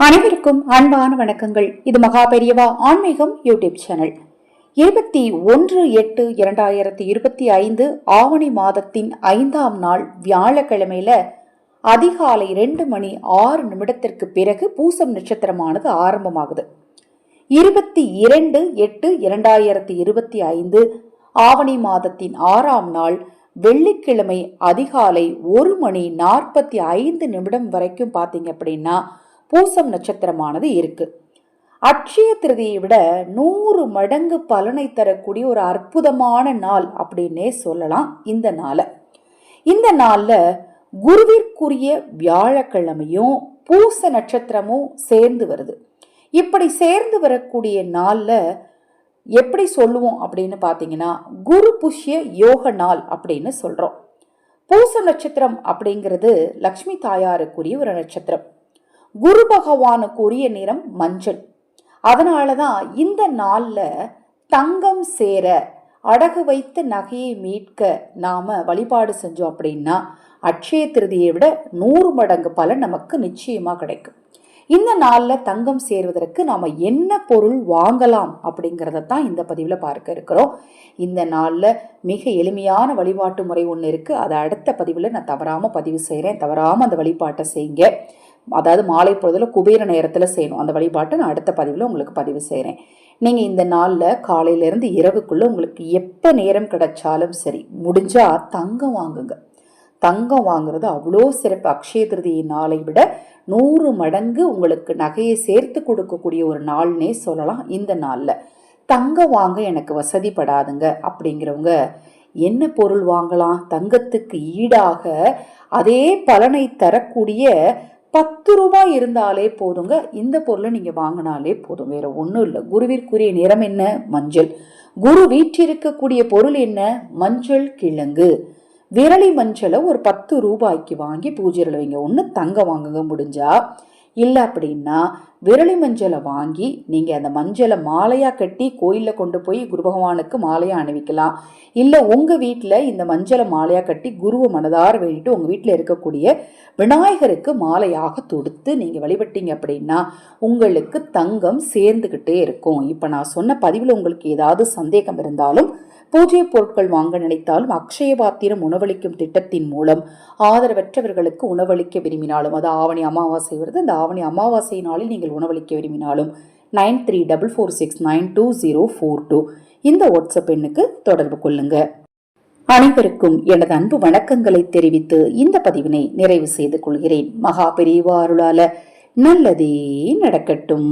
அனைவருக்கும் அன்பான வணக்கங்கள். இது மகா பெரியவா ஆன்மீகம் யூடியூப் சேனல். இருபத்தி ஒன்று எட்டு இரண்டாயிரத்தி இருபத்தி ஐந்து ஆவணி மாதத்தின் ஐந்தாம் நாள் வியாழக்கிழமையில அதிகாலை ரெண்டு மணி ஆறு நிமிடத்திற்கு பிறகு பூசம் நட்சத்திரமானது ஆரம்பமாகுது. இருபத்தி இரண்டு எட்டு இரண்டாயிரத்தி இருபத்தி ஐந்து ஆவணி மாதத்தின் ஆறாம் நாள் வெள்ளிக்கிழமை அதிகாலை ஒரு மணி நாற்பத்தி ஐந்து நிமிடம் வரைக்கும் பார்த்தீங்க அப்படின்னா பூசம் நட்சத்திரமானது இருக்கு. அட்சய திருதியை விட நூறு மடங்கு பலனை தரக்கூடிய ஒரு அற்புதமான நாள் அப்படின்னே சொல்லலாம் இந்த நாளை. இந்த நாளில் குருவிற்குரிய வியாழக்கிழமையும் பூச நட்சத்திரமும் சேர்ந்து வருது. இப்படி சேர்ந்து வரக்கூடிய நாளில் எப்படி சொல்லுவோம் அப்படின்னு பார்த்தீங்கன்னா குரு புஷ்ய யோக நாள் அப்படின்னு சொல்கிறோம் பூச நட்சத்திரம் அப்படிங்கிறது லக்ஷ்மி தாயாருக்குரிய ஒரு நட்சத்திரம். குரு பகவானுக்குரிய நிறம் மஞ்சள். அதனால தான் இந்த நாளில் தங்கம் சேர அடகு வைத்த நகையை மீட்க நாம் வழிபாடு செஞ்சோம் அப்படின்னா அட்சய திருதியை விட நூறு மடங்கு பலன் நமக்கு நிச்சயமாக கிடைக்கும். இந்த நாளில் தங்கம் சேர்வதற்கு நாம் என்ன பொருள் வாங்கலாம் அப்படிங்கிறத தான் இந்த பதிவில் பார்க்க இருக்கிறோம். இந்த நாளில் மிக எளிமையான வழிபாட்டு முறை ஒன்று இருக்குது அதை அடுத்த பதிவில் நான் தவறாமல் பதிவு செய்கிறேன் தவறாமல் அந்த வழிபாட்டை செய்யுங்க. அதாவது மாலை பொழுதில் குபேர நேரத்தில் செய்யணும். அந்த வழிபாட்டை நான் அடுத்த பதிவில் உங்களுக்கு பதிவு செய்கிறேன் நீங்கள் இந்த நாளில் காலையிலேருந்து இரவுக்குள்ளே உங்களுக்கு எப்போ நேரம் கிடைச்சாலும் சரி முடிஞ்சால் தங்கம் வாங்குங்க. தங்கம் வாங்குறது அவ்வளோ சிறப்பு. அக்ஷய திருதியை நாளை விட நூறு மடங்கு உங்களுக்கு நகையை சேர்த்து கொடுக்கக்கூடிய ஒரு நாள்னே சொல்லலாம் இந்த நாளில். தங்கம் வாங்க எனக்கு வசதிப்படாதுங்க அப்படிங்கிறவங்க என்ன பொருள் வாங்கலாம்? தங்கத்துக்கு ஈடாக அதே பலனை தரக்கூடிய பத்து ரூபாய் இருந்தாலே போதுங்க. இந்த பொருளை நீங்கள் வாங்கினாலே போதும். வேற ஒன்றும் இல்லை. குருவிற்குரிய நிறம் என்ன? மஞ்சள். குரு வீற்றிருக்கக்கூடிய பொருள் என்ன? மஞ்சள் கிழங்கு. விரலி மஞ்சளை ஒரு பத்து ரூபாய்க்கு வாங்கி பூஜையில் வைங்க. ஒன்று தங்க வாங்குங்க முடிஞ்சா. இல்லை அப்படின்னா விரலி மஞ்சளை வாங்கி நீங்கள் அந்த மஞ்சளை மாலையாக கட்டி கோயிலில் கொண்டு போய் குரு பகவானுக்கு மாலையாக அணிவிக்கலாம். இல்லை உங்கள் வீட்டில் இந்த மஞ்சளை மாலையாக கட்டி குருவை மனதார வேண்டிட்டு உங்கள் வீட்டில் இருக்கக்கூடிய விநாயகருக்கு மாலையாக தொடுத்து நீங்கள் வழிபட்டீங்க அப்படின்னா உங்களுக்கு தங்கம் சேர்ந்துக்கிட்டே இருக்கும். இப்போ நான் சொன்ன பதிவில் உங்களுக்கு ஏதாவது சந்தேகம் இருந்தாலும் பூஜை பொருட்கள் வாங்க நினைத்தாலும் அக்ஷய பாத்திரம் உணவளிக்கும் திட்டத்தின் மூலம் ஆதரவற்றவர்களுக்கு உணவளிக்க விரும்பினாலும் அது ஆவணி அமாவாசை வருது. அந்த ஆவணி அமாவாசை நாளில் நீங்கள் உணவளிக்க விரும்பினாலும் nine three double four six nine two zero four two. இந்த வாட்ஸ்அப் எண்ணுக்கு தொடர்பு கொள்ளுங்க. அனைவருக்கும் எனது அன்பு வணக்கங்களை தெரிவித்து இந்த பதிவினை நிறைவு செய்து கொள்கிறேன். மகா பெரியவாருளால நல்லதே நடக்கட்டும்.